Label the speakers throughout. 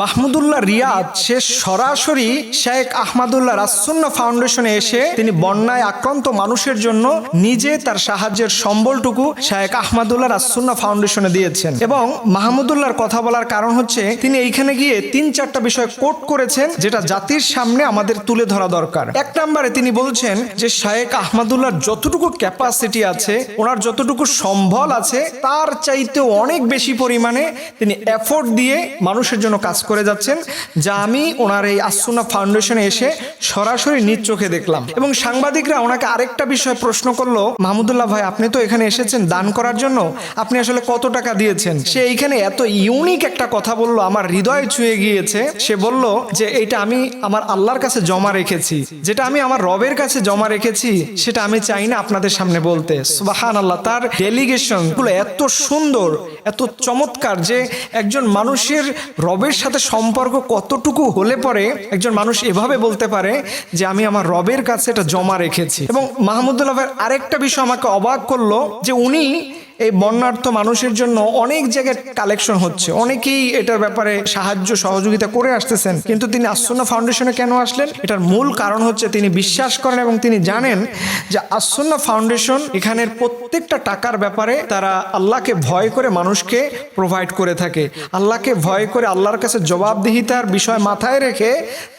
Speaker 1: মাহমুদুল্লাহ রিয়াদ সে সরাসরি শেখ আহমদুল্লাহ রাসুন্না ফাউন্ডেশনে এসে তিনি বন্যায় আক্রান্ত মানুষের জন্য নিজে তার সাহায্যের সম্বলটুকু শেখ আহমদুল্লাহ রাসুন্না ফাউন্ডেশনে দিয়েছেন। এবং মাহমুদুল্লাহর কথা বলার কারণ হচ্ছে, তিনি এইখানে গিয়ে তিন চারটা বিষয় কোট করেছেন, যেটা জাতির সামনে আমাদের তুলে ধরা দরকার। এক নম্বরে তিনি বলছেন যে, শেখ আহমদুল্লাহর যতটুকু ক্যাপাসিটি আছে, ওনার যতটুকু সম্বল আছে, তার চাইতে অনেক বেশি পরিমাণে তিনি এফোর্ট দিয়ে মানুষের জন্য কাজ করে যাচ্ছেন, যা আমি ওনার এই আসুনা ফাউন্ডেশনে এসে সরাসরি নিজ চোখে দেখলাম। এবং সাংবাদিকরা ওনাকে আরেকটা বিষয় প্রশ্ন করল, মাহমুদুল্লাহ ভাই, আপনি তো এখানে এসেছেন দান করার জন্য। আপনি আসলে কত টাকা দিয়েছেন? সে এইখানে এত ইউনিক একটা কথা বলল, আমার হৃদয় ছুঁয়ে গিয়েছে। সে বলল যে, এটা আমি আমার আল্লাহর কাছে জমা রেখেছি। যেটা আমি আমার রবের কাছে জমা রেখেছি, সেটা আমি চাই না আপনাদের সামনে বলতে। সুবাহান আল্লাহ তার ডেলিগেশনগুলো এত সুন্দর, এত চমৎকার যে একজন মানুষের রবের সাথে সম্পর্ক কতটুকু হলে পরে একজন মানুষ এভাবে বলতে পারে যে আমি আমার রবের কাছে এটা জমা রেখেছি। এবং মাহমুদুল্লাহ আরেকটা বিষয় আমাকে অবাক করল যে উনি এই বন্যার্থ মানুষের জন্য অনেক জায়গায় কালেকশন হচ্ছে। অনেকেই এটার ব্যাপারে সাহায্য, সহযোগিতা করে আসতেছেন, কিন্তু তিনি আসন্না ফাউন্ডেশনে কেন আসলেন? এটার মূল কারণ হচ্ছে তিনি বিশ্বাস করেন এবং তিনি জানেন যে আসন্না ফাউন্ডেশন এখানের প্রত্যেকটা টাকার ব্যাপারে তারা আল্লাহকে ভয় করে মানুষকে প্রোভাইড করে থাকে। আল্লাহকে ভয় করে আল্লাহর কাছে জবাবদিহিতার বিষয় মাথায় রেখে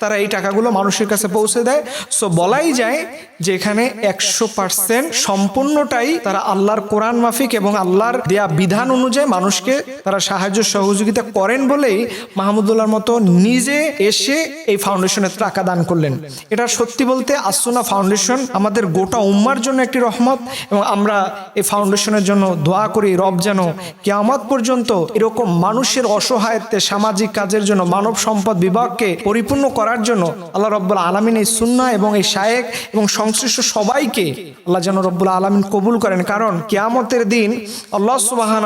Speaker 1: তারা এই টাকাগুলো মানুষের কাছে পৌঁছে দেয়। সো বলাই যায় যে এখানে একশো পার্সেন্ট সম্পূর্ণটাই তারা আল্লাহর কোরআন মাফিক এবং আল্লাহর দেয়া বিধান অনুযায়ী মানুষকে তারা সাহায্য সহযোগিতা করেন বলেই মাহমুদুল্লাহর মতো নিজে এসে এই ফাউন্ডেশনে টাকা দান করলেন। এটা সত্যি বলতে আসুনা ফাউন্ডেশন আমাদের গোটা উম্মার জন্য একটি রহমত এবং আমরা এই ফাউন্ডেশনের জন্য দোয়া করি, রব যেন কেয়ামত পর্যন্ত এরকম মানুষের অসহায়ত্বে, সামাজিক কাজের জন্য, মানব সম্পদ বিভাগকে পরিপূর্ণ করার জন্য আল্লাহ রব্বুল আলমিন এই সুন্না এবং এই শায়েক এবং সংশ্লিষ্ট সবাইকে আল্লাহ যেন রব্বুল আলমিন কবুল করেন। কারণ কেয়ামতের দিন আল্লাহ সুবাহান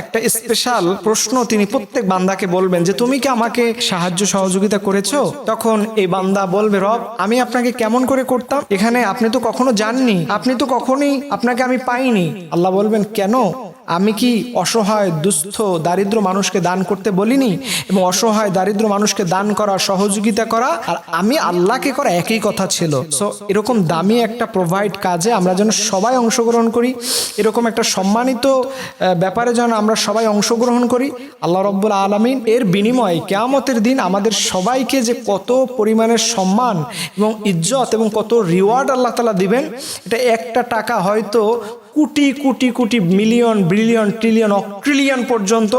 Speaker 1: একটা স্পেশাল প্রশ্ন তিনি প্রত্যেক বান্দাকে বলবেন যে, তুমি কি আমাকে সাহায্য সহযোগিতা করেছ? তখন এই বান্দা বলবে, রব, আমি আপনাকে কেমন করে করতাম? এখানে আপনি তো কখনো যাননি। আপনি তো কখনোই আপনাকে আমি পাইনি। আল্লাহ বলবেন, কেন? আমি কি অসহায়, দুস্থ, দারিদ্র মানুষকে দান করতে বলিনি? এবং অসহায়, দারিদ্র মানুষকে দান করা, সহযোগিতা করা, আর আমি আল্লাহকে করা একই কথা ছিল। সো এরকম দামি একটা প্রোভাইড কাজে আমরা যেন সবাই অংশগ্রহণ করি, এরকম একটা সম্মানিত ব্যাপারে যেন আমরা সবাই অংশগ্রহণ করি, আল্লাহ রব্বুল আলমিন এর বিনিময়ে কেয়ামতের দিন আমাদের সবাইকে যে কত পরিমাণের সম্মান এবং ইজ্জত এবং কত রিওয়ার্ড আল্লাহ তালা দিবেন, এটা একটা টাকা হয়তো crore crore crore million, billion, trillion অট্রিলিয়ন পর্যন্ত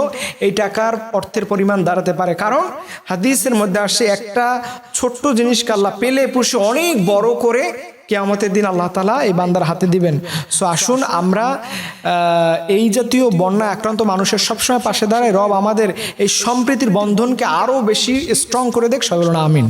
Speaker 1: এই টাকার অর্থের পরিমাণ দাঁড়াতে পারে। কারণ হাদিসের মধ্যে আসে, একটা ছোট্ট জিনিসকে আল্লাহ পেলে পুষে অনেক বড় করে কেয়ামতের দিন আল্লাহ তালা এই বান্দার হাতে দিবেন। সো আসুন আমরা এই জাতীয় বন্যা আক্রান্ত মানুষের সবসময় পাশে দাঁড়ায়। রব আমাদের এই সম্প্রীতির বন্ধনকে আরও বেশি স্ট্রং করে দেখ। সবাই আমিন।